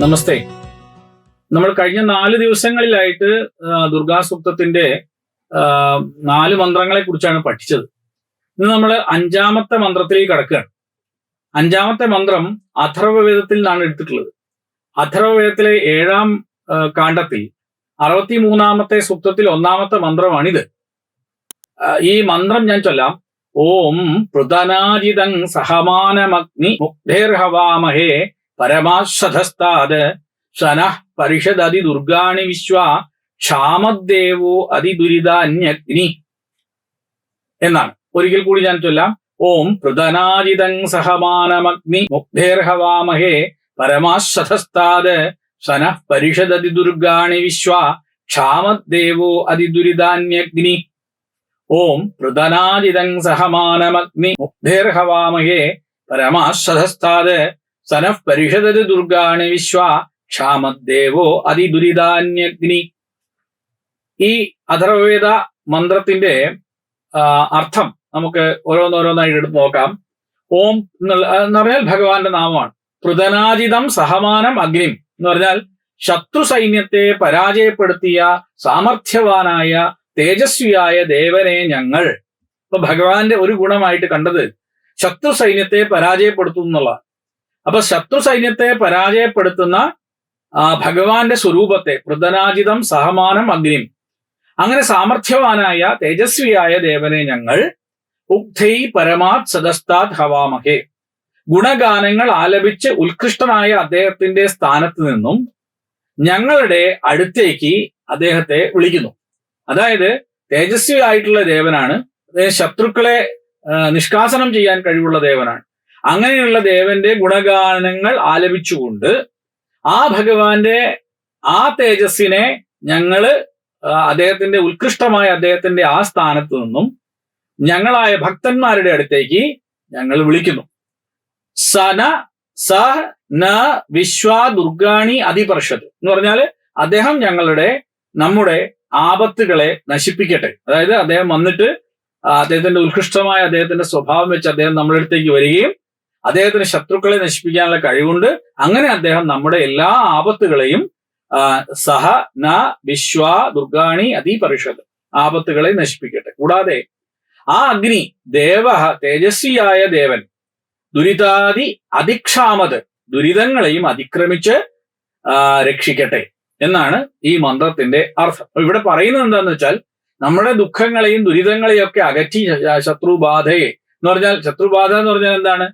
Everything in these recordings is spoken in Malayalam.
നമസ്തേ. നമ്മൾ കഴിഞ്ഞ നാല് ദിവസങ്ങളിലായിട്ട് ദുർഗാസൂക്തത്തിന്റെ നാല് മന്ത്രങ്ങളെ കുറിച്ചാണ് പഠിച്ചത്. ഇന്ന് നമ്മൾ അഞ്ചാമത്തെ മന്ത്രത്തിലേക്ക് കടക്കുകയാണ്. അഞ്ചാമത്തെ മന്ത്രം അഥർവവേദത്തിൽ നിന്നാണ് എടുത്തിട്ടുള്ളത്. അഥർവവേദത്തിലെ ഏഴാം കാണ്ഡത്തിൽ അറുപത്തി മൂന്നാമത്തെ സൂക്തത്തിൽ ഒന്നാമത്തെ മന്ത്രമാണിത്. ഈ മന്ത്രം ഞാൻ ചൊല്ലാം. ഓം പൃഥനാജിതം സഹമാനമഗ്നി മുഗ്ധേർഹവാമഹേ പരമാശ്വതസ്താത് ശനഃ പരിഷദതി ദുർഗാണി വിശ്വ ക്ഷാമദേവോ അതിദുരിതാന്യഗ്നി. എന്നാണ്. ഒരിക്കൽ കൂടി ഞാൻ ചൊല്ലാം. ഓം പൃഥനാജിതം സഹമാനമഗ്നി മുഗ്ധേർഹവാമഹേ പരമാശ്വതസ്താത് ശനഃ പരിഷദതി ദുർഗാണി വിശ്വ ക്ഷാമദേവോ അതിദുരിതാന്യഗ്നി. ഓം പൃഥനാജിതം സഹമാനമഗ്നി മുഗ്ധേർഹവാമഹേ പരമാശ്വതസ്താത് സനഃ പരിഷദതി ദുർഗാണി വിശ്വ ക്ഷാമദേവോ അതിദുരിതാന്യഗ്നി. ഈ അഥർവവേദ മന്ത്രത്തിന്റെ അർത്ഥം നമുക്ക് ഓരോന്നോരോന്നായിട്ട് എടുത്ത് നോക്കാം. ഓം എന്ന് പറഞ്ഞാൽ ഭഗവാന്റെ നാമമാണ്. പൃതനാജിതം സഹമാനം അഗ്നിം എന്ന് പറഞ്ഞാൽ ശത്രു സൈന്യത്തെ പരാജയപ്പെടുത്തിയ സാമർഥ്യവാനായ തേജസ്വിയായ ദേവനെ ഞങ്ങൾ. ഇപ്പൊ ഭഗവാന്റെ ഒരു ഗുണമായിട്ട് കണ്ടത് ശത്രു സൈന്യത്തെ പരാജയപ്പെടുത്തും എന്നുള്ള അപ്പൊ ശത്രു സൈന്യത്തെ പരാജയപ്പെടുത്തുന്ന ഭഗവാന്റെ സ്വരൂപത്തെ പ്രതനാജിതം സഹമാനം അഗ്നിം. അങ്ങനെ സാമർഥ്യവാനായ തേജസ്വിയായ ദേവനെ ഞങ്ങൾ ഉക്തൈ പരമാത് സദസ്താത് ഹവാമഹേ. ഗുണഗാനങ്ങൾ ആലപിച്ച് ഉത്കൃഷ്ടനായ അദ്ദേഹത്തിന്റെ സ്ഥാനത്ത് നിന്നും ഞങ്ങളുടെ അടുത്തേക്ക് അദ്ദേഹത്തെ വിളിക്കുന്നു. അതായത് തേജസ്വി ആയിട്ടുള്ള ദേവനാണ് ശത്രുക്കളെ നിഷ്കാസനം ചെയ്യാൻ കഴിവുള്ള ദേവനാണ്. അങ്ങനെയുള്ള ദേവന്റെ ഗുണഗാനങ്ങൾ ആലപിച്ചുകൊണ്ട് ആ ഭഗവാന്റെ ആ തേജസ്സിനെ ഞങ്ങൾ അദ്ദേഹത്തിന്റെ ഉത്കൃഷ്ടമായ അദ്ദേഹത്തിന്റെ ആ സ്ഥാനത്ത് നിന്നും ഞങ്ങളായ ഭക്തന്മാരുടെ അടുത്തേക്ക് ഞങ്ങൾ വിളിക്കുന്നു. സന സ ന വിശ്വാ ദുർഗാണി അതിപർഷത് എന്ന് പറഞ്ഞാൽ അദ്ദേഹം ഞങ്ങളുടെ നമ്മുടെ ആപത്തുകളെ നശിപ്പിക്കട്ടെ. അതായത് അദ്ദേഹം വന്നിട്ട് അദ്ദേഹത്തിന്റെ ഉത്കൃഷ്ടമായ അദ്ദേഹത്തിന്റെ സ്വഭാവം വെച്ച് അദ്ദേഹം നമ്മുടെ അടുത്തേക്ക് വരികയും അദ്ദേഹത്തിന് ശത്രുക്കളെ നശിപ്പിക്കാനുള്ള കഴിവുണ്ട്. അങ്ങനെ അദ്ദേഹം നമ്മുടെ എല്ലാ ആപത്തുകളെയും സഹ ന വിശ്വ ദുർഗാണി അതിപരിഷത് ആപത്തുകളെ നശിപ്പിക്കട്ടെ. കൂടാതെ ആ അഗ്നി ദേവ തേജസ്വിയായ ദേവൻ ദുരിതാദി അതിക്ഷാമത് ദുരിതങ്ങളെയും അതിക്രമിച്ച് രക്ഷിക്കട്ടെ എന്നാണ് ഈ മന്ത്രത്തിന്റെ അർത്ഥം. ഇവിടെ പറയുന്നത് എന്താന്ന് വെച്ചാൽ നമ്മുടെ ദുഃഖങ്ങളെയും ദുരിതങ്ങളെയും ഒക്കെ അകറ്റി ശത്രുബാധയെ എന്ന് പറഞ്ഞാൽ ശത്രുബാധ എന്ന് പറഞ്ഞാൽ എന്താണ്?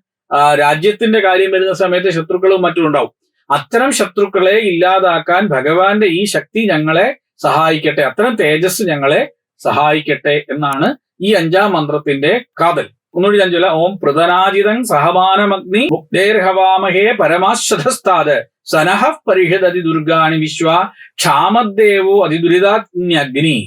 രാജ്യത്തിന്റെ കാര്യം വരുന്ന സമയത്ത് ശത്രുക്കളും മറ്റും ഉണ്ടാവും. അത്തരം ശത്രുക്കളെ ഇല്ലാതാക്കാൻ ഭഗവാന്റെ ഈ ശക്തി ഞങ്ങളെ സഹായിക്കട്ടെ അത്തരം തേജസ് ഞങ്ങളെ സഹായിക്കട്ടെ എന്നാണ് ഈ അഞ്ചാം മന്ത്രത്തിന്റെ കാതൽ. ഒന്നുകൂടി ചൊല്ലാം. ഓം പ്രതനാജിതം സഹമാനമഗ്നി മുക്തേർഹവാമഹേ പരമാശ്വതസ്ഥാത് സനഹ പരിഷദതി ദുർഗാണി വിശ്വ ക്ഷാമദേവോ അതിദുരിതാഗ്നി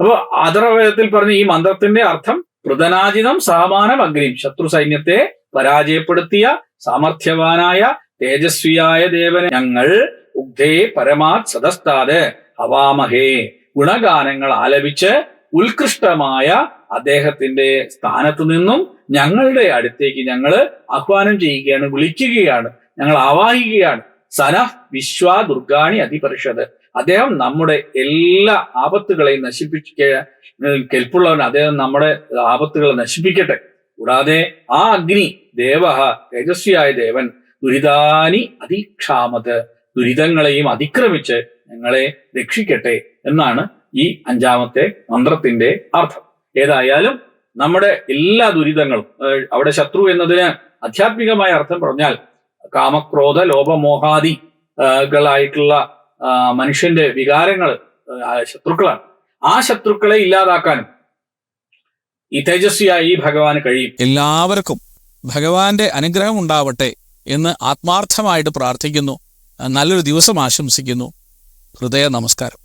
അപ്പൊ അതർവേദത്തിൽ പറഞ്ഞ ഈ മന്ത്രത്തിന്റെ അർത്ഥം പ്രതനാജിതം സഹമാനം അഗ്നിയും ശത്രു സൈന്യത്തെ പരാജയപ്പെടുത്തിയ സാമർഥ്യവാനായ തേജസ്വിയായ ദേവനെ ഞങ്ങൾ ഉഗ്ധേ പരമാത് സദസ്താത് ഹവാമഹേ ഗുണഗാനങ്ങൾ ആലപിച്ച് ഉത്കൃഷ്ടമായ അദ്ദേഹത്തിന്റെ സ്ഥാനത്ത് നിന്നും ഞങ്ങളുടെ അടുത്തേക്ക് ഞങ്ങൾ ആഹ്വാനം ചെയ്യുകയാണ് വിളിക്കുകയാണ് ഞങ്ങൾ ആവാഹിക്കുകയാണ്. സന വിശ്വ ദുർഗാണി അതിപരിഷത്. അദ്ദേഹം നമ്മുടെ എല്ലാ ആപത്തുകളെയും നശിപ്പിക്ക കെൽപ്പുള്ളവൻ അദ്ദേഹം നമ്മുടെ ആപത്തുകളെ നശിപ്പിക്കട്ടെ. കൂടാതെ ആ അഗ്നി ദേവ തേജസ്വിയായ ദേവൻ ദുരിതാനി അതിക്ഷാമത് ദുരിതങ്ങളെയും അതിക്രമിച്ച് ഞങ്ങളെ രക്ഷിക്കട്ടെ എന്നാണ് ഈ അഞ്ചാമത്തെ മന്ത്രത്തിന്റെ അർത്ഥം. ഏതായാലും നമ്മുടെ എല്ലാ ദുരിതങ്ങളും അവിടെ ശത്രു എന്നതിന് ആധ്യാത്മികമായ അർത്ഥം പറഞ്ഞാൽ കാമക്രോധ ലോപമോഹാദി ആഹ് മനുഷ്യന്റെ വികാരങ്ങൾ ശത്രുക്കളാണ്. ആ ശത്രുക്കളെ ഇല്ലാതാക്കാനും ഈ തേജസ്വിയായി ഭഗവാന് കഴിയും. എല്ലാവർക്കും ഭഗവാന്റെ അനുഗ്രഹം ഉണ്ടാവട്ടെ എന്ന് ആത്മാർത്ഥമായിട്ട് പ്രാർത്ഥിക്കുന്നു. നല്ലൊരു ദിവസം ആശംസിക്കുന്നു. ഹൃദയ നമസ്കാരം.